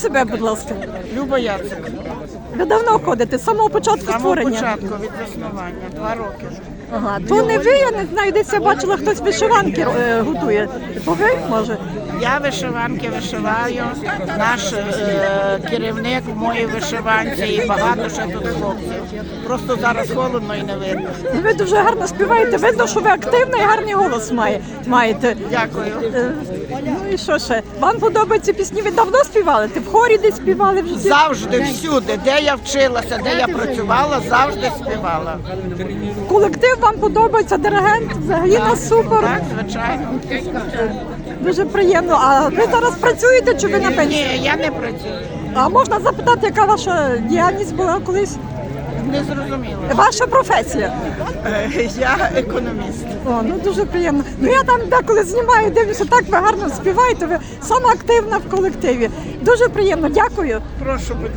себе, будь ласка. Люба Яцик. Ви давно ходите, з самого початку З самого створення. початку від заснування, два роки. Ага, то не ви, я не знаю, десь я бачила, хтось вишиванки е, готує. То ви, може? Я вишиванки вишиваю, наш е, керівник в моїй вишиванці і багато ще тут хлопців. Просто зараз холодно і не видно. Ну, Ви дуже гарно співаєте. Видно, що ви активний і гарний голос має, маєте. Дякую. Е, Ну і що ще? Вам подобаються пісні? Ви давно співали? Ти в хорі де співали в житті? Завжди всюди, де я вчилася, де я працювала, завжди співала. Колектив вам подобається, диригент взагалі на супер. Так, звичайно. Дуже приємно. А ви зараз працюєте чи ви на пенсії? Ні, я не працюю. А можна запитати, яка ваша діяльність була колись? Не зрозуміло. Ваша професія? Е, Я економіст. О, ну дуже приємно. Ну я там деколи знімаю, дивлюся, так ви гарно співаєте. Ви сама активна в колективі. Дуже приємно, дякую. Прошу, будь